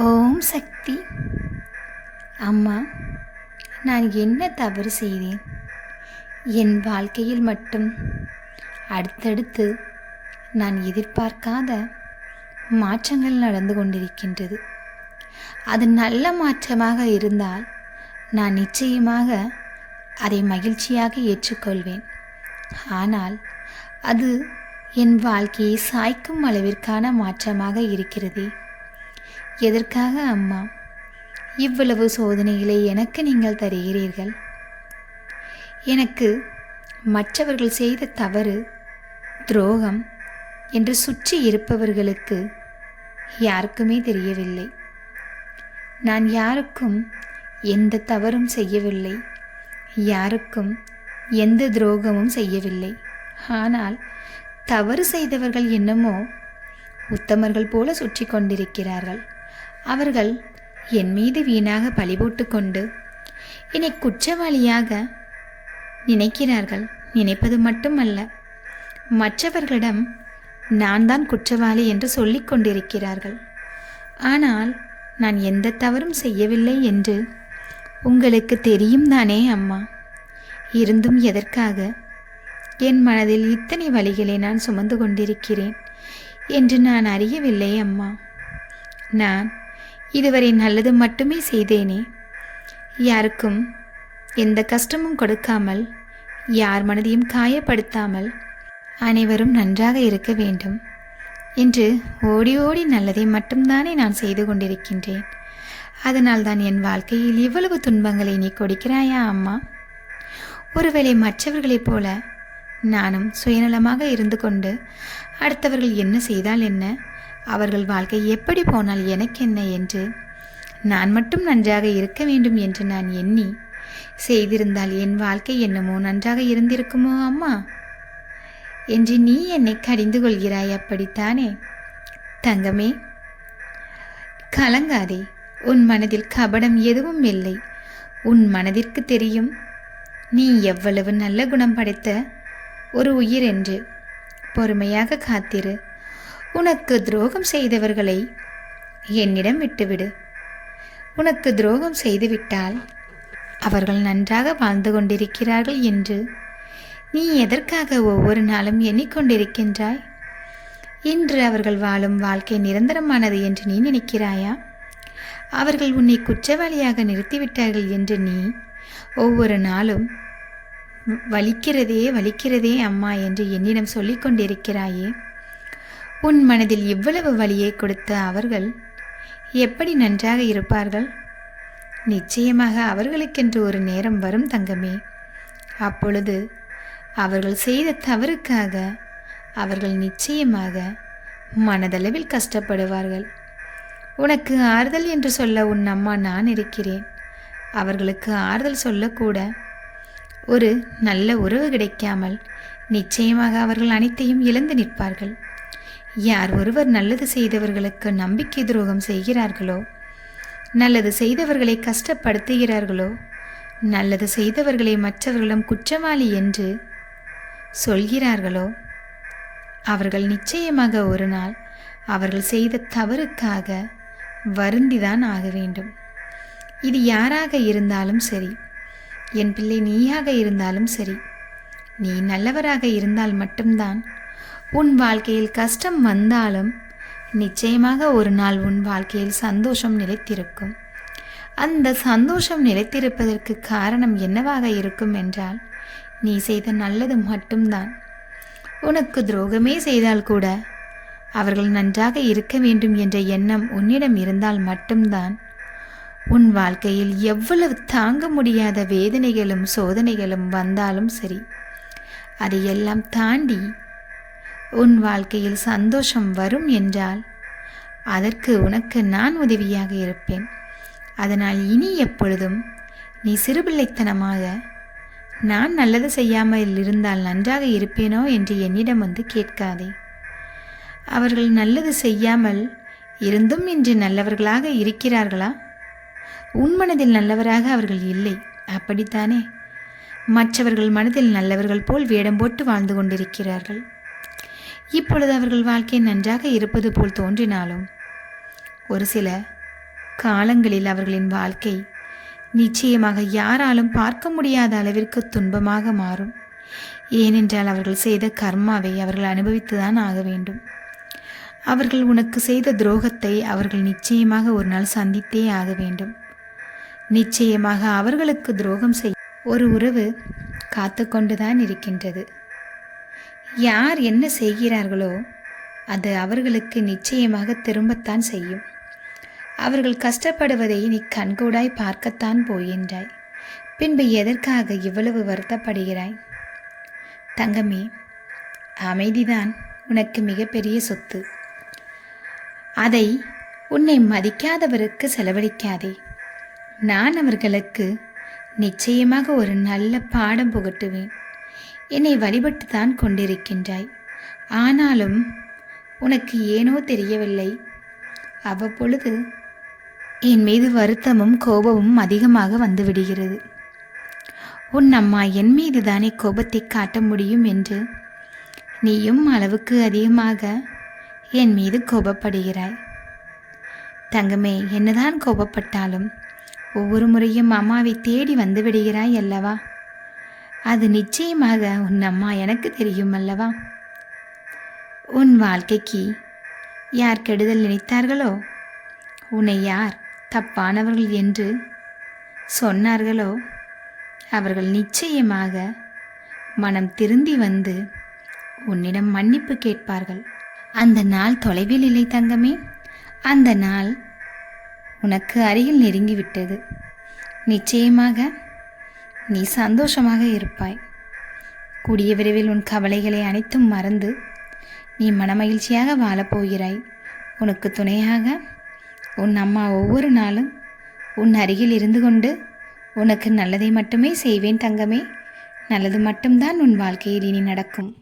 ஓம் சக்தி. அம்மா நான் என்ன தவறு செய்தேன்? என் வாழ்க்கையில் மட்டும். அடுத்தடுத்து நான் எதிர்பார்க்காத மாற்றங்கள் நடந்து கொண்டிருக்கின்றது. அது நல்ல மாற்றமாக இருந்தால் நான் நிச்சயமாக அதை மகிழ்ச்சியாக ஏற்றுக்கொள்வேன். ஆனால் அது என் வாழ்க்கையை சாய்க்கும் அளவிற்கான மாற்றமாக இருக்கிறதே. எதற்காக அம்மா? இவ்வளவு சோதனைகளை எனக்கு நீங்கள் தருகிறீர்கள். எனக்கு மற்றவர்கள் செய்த தவறு துரோகம் என்று சுற்றி இருப்பவர்களுக்கு யாருக்குமே தெரியவில்லை. நான் யாருக்கும் எந்த தவறும் செய்யவில்லை. யாருக்கும் எந்த துரோகமும் செய்யவில்லை. ஆனால் தவறு செய்தவர்கள் என்னமோ உத்தமர்கள் போல சுற்றி கொண்டிருக்கிறார்கள். அவர்கள் என் மீது வீணாக பழிபோட்டு கொண்டு என்னை குற்றவாளியாக நினைக்கிறார்கள். நினைப்பது மட்டுமல்ல மற்றவர்களிடம் நான் தான் குற்றவாளி என்று சொல்லிக் கொண்டிருக்கிறார்கள். ஆனால் நான் எந்த தவறும் செய்யவில்லை என்று உங்களுக்கு தெரியும் தானே அம்மா. இருந்தும் எதற்காக? என் மனதில் இத்தனை வழிகளை நான் சுமந்து கொண்டிருக்கிறேன் என்று நான் அறியவில்லை அம்மா. நான் இதுவரை நல்லது மட்டுமே செய்தேனே. யாருக்கும் எந்த கஷ்டமும் கொடுக்காமல் யார் மனதையும் காயப்படுத்தாமல் அனைவரும் நன்றாக இருக்க வேண்டும் என்று ஓடி ஓடி நல்லதை மட்டும்தானே நான் செய்து கொண்டிருக்கின்றேன். அதனால் தான் என் வாழ்க்கையில் இவ்வளவு துன்பங்களை நீ கொடுக்கிறாயா அம்மா? ஒருவேளை மற்றவர்களைப் போல நானும் சுயநலமாக இருந்து கொண்டு அடுத்தவர்கள் என்ன செய்தால் என்ன? அவர்கள் வாழ்க்கை எப்படி போனால் எனக்கென்ன என்று? நான் மட்டும் நன்றாக இருக்க வேண்டும் என்று நான் எண்ணி செய்திருந்தால் என் வாழ்க்கை என்னமோ நன்றாக இருந்திருக்குமோ அம்மா? என்று நீ என்னை கடிந்து கொள்கிறாய் அப்படித்தானே? தங்கமே கலங்காதே. உன் மனதில் கபடம் எதுவும் இல்லை. உன் மனதிற்கு தெரியும் நீ எவ்வளவு நல்ல குணம் படைத்த ஒரு உயிர் என்று. பொறுமையாக காத்திரு. உனக்கு துரோகம் செய்தவர்களை என்னிடம் விட்டுவிடு. உனக்கு துரோகம் செய்துவிட்டால் அவர்கள் நன்றாக வாழ்ந்து கொண்டிருக்கிறார்கள் என்று நீ எதற்காக ஒவ்வொரு நாளும் எண்ணிக்கொண்டிருக்கின்றாய்? இன்று அவர்கள் வாழும் வாழ்க்கை நிரந்தரமானது என்று நீ நினைக்கிறாயா? அவர்கள் உன்னை குற்றவாளியாக நிறுத்திவிட்டார்கள் என்று நீ ஒவ்வொரு நாளும் வலிக்கிறதே வலிக்கிறதே அம்மா என்று என்னிடம் சொல்லிக் கொண்டிருக்கிறாயே உன் மனதில் இவ்வளவு வலியை கொடுத்த அவர்கள் எப்படி நன்றாக இருப்பார்கள்? நிச்சயமாக அவர்களுக்கென்று ஒரு நேரம் வரும் தங்கமே. அப்பொழுது அவர்கள் செய்த தவறுக்காக அவர்கள் நிச்சயமாக மனதளவில் கஷ்டப்படுவார்கள். உனக்கு ஆறுதல் என்று சொல்ல உன் அம்மா நான் இருக்கிறேன். அவர்களுக்கு ஆறுதல் சொல்லக்கூட ஒரு நல்ல உறவு கிடைக்காமல் நிச்சயமாக அவர்கள் அனைத்தையும் இழந்து நிற்பார்கள். யார் ஒருவர் நல்லது செய்தவர்களுக்கு நம்பிக்கை துரோகம் செய்கிறார்களோ நல்லது செய்தவர்களை கஷ்டப்படுத்துகிறார்களோ நல்லது செய்தவர்களை மற்றவர்களும் குற்றவாளி என்று சொல்கிறார்களோ அவர்கள் நிச்சயமாக ஒரு நாள் அவர்கள் செய்த தவறுக்காக வருந்திதான் ஆக வேண்டும். இது யாராக இருந்தாலும் சரி என் பிள்ளை நீயாக இருந்தாலும் சரி நீ நல்லவராக இருந்தால் மட்டும்தான் உன் வாழ்க்கையில் கஷ்டம் வந்தாலும் நிச்சயமாக ஒரு நாள் உன் வாழ்க்கையில் சந்தோஷம் நிலைத்திருக்கும். அந்த சந்தோஷம் நிலைத்திருப்பதற்கு காரணம் என்னவாக இருக்கும் என்றால் நீ செய்த நல்லது மட்டும்தான். உனக்கு துரோகமே செய்தால் கூட அவர்கள் நன்றாக இருக்க வேண்டும் என்ற எண்ணம் உன்னிடம் இருந்தால் மட்டும்தான். உன் வாழ்க்கையில் எவ்வளவு தாங்க முடியாத வேதனைகளும் சோதனைகளும் வந்தாலும் சரி அதையெல்லாம் தாண்டி உன் வாழ்க்கையில் சந்தோஷம் வரும் என்றால் அதற்கு உனக்கு நான் உதவியாக இருப்பேன். அதனால் இனி எப்பொழுதும் நீ சிறுபிள்ளைத்தனமாக நான் நல்லது செய்யாமல் இருந்தால் நன்றாக இருப்பேனோ என்று என்னிடம் வந்து கேட்காதே. அவர்கள் நல்லது செய்யாமல் இருந்தும் இன்று நல்லவர்களாக இருக்கிறார்களா? உன் மனதில் நல்லவராக அவர்கள் இல்லை. அப்படித்தானே? மற்றவர்கள் மனதில் நல்லவர்கள் போல் வேடம் போட்டு வாழ்ந்து கொண்டிருக்கிறார்கள். இப்பொழுது அவர்கள் வாழ்க்கை நன்றாக இருப்பது போல் தோன்றினாலும் ஒரு சில காலங்களில் அவர்களின் வாழ்க்கை நிச்சயமாக யாராலும் பார்க்க முடியாத அளவிற்கு துன்பமாக மாறும். ஏனென்றால் அவர்கள் செய்த கர்மாவை அவர்கள் அனுபவித்துதான் ஆக வேண்டும். அவர்கள் உனக்கு செய்த துரோகத்தை அவர்கள் நிச்சயமாக ஒரு நாள் சந்தித்தே ஆக வேண்டும். நிச்சயமாக அவர்களுக்கு துரோகம் செய் ஒரு உறவு காத்து கொண்டுதான் இருக்கின்றது. யார் என்ன செய்கிறார்களோ அது அவர்களுக்கு நிச்சயமாக திரும்பத்தான் செய்யும். அவர்கள் கஷ்டப்படுவதை நீ கண்கூடாய் பார்க்கத்தான் போகின்றாய் பின்பு எதற்காக இவ்வளவு வருத்தப்படுகிறாய்? தங்கமே அமைதிதான் உனக்கு மிகப்பெரிய சொத்து. அதை உன்னை மதிக்காதவருக்கு செலவழிக்காதே. நான் அவர்களுக்கு நிச்சயமாக ஒரு நல்ல பாடம் புகட்டுவேன். என்னை வழிபட்டு தான் கொண்டிருக்கின்றாய். ஆனாலும் உனக்கு ஏனோ தெரியவில்லை. அவ்வப்பொழுது என் மீது வருத்தமும் கோபமும் அதிகமாக வந்து விடுகிறது உன் அம்மா என் மீது தானே கோபத்தை காட்ட முடியும் என்று நீயும் அளவுக்கு அதிகமாக என் மீது கோபப்படுகிறாய். தங்கமே என்னதான் கோபப்பட்டாலும் ஒவ்வொரு முறையும் அம்மாவை தேடி வந்து விடுகிறாய் அல்லவா? அது நிச்சயமாக உன் அம்மா எனக்கு தெரியும் அல்லவா? உன் வாழ்க்கைக்கு யார் கெடுதல் நினைத்தார்களோ? உன்னை யார் தப்பானவர்கள் என்று சொன்னார்களோ? அவர்கள் நிச்சயமாக மனம் திருந்தி வந்து உன்னிடம் மன்னிப்பு கேட்பார்கள். அந்த நாள் தொலைவில் இல்லை தங்கமே. அந்த நாள் உனக்கு அருகில் நெருங்கிவிட்டது. நிச்சயமாக நீ சந்தோஷமாக இருப்பாய். கூடிய விரைவில் உன் கவலைகளை அனைத்தும் மறந்து நீ மனமகிழ்ச்சியாக வாழப்போகிறாய் உனக்கு துணையாக உன் அம்மா ஒவ்வொரு நாளும் உன் அருகில் இருந்து கொண்டு உனக்கு நல்லதை மட்டுமே செய்வேன் தங்கமே. நல்லது மட்டும்தான் உன் வாழ்க்கையில் இனி நடக்கும்.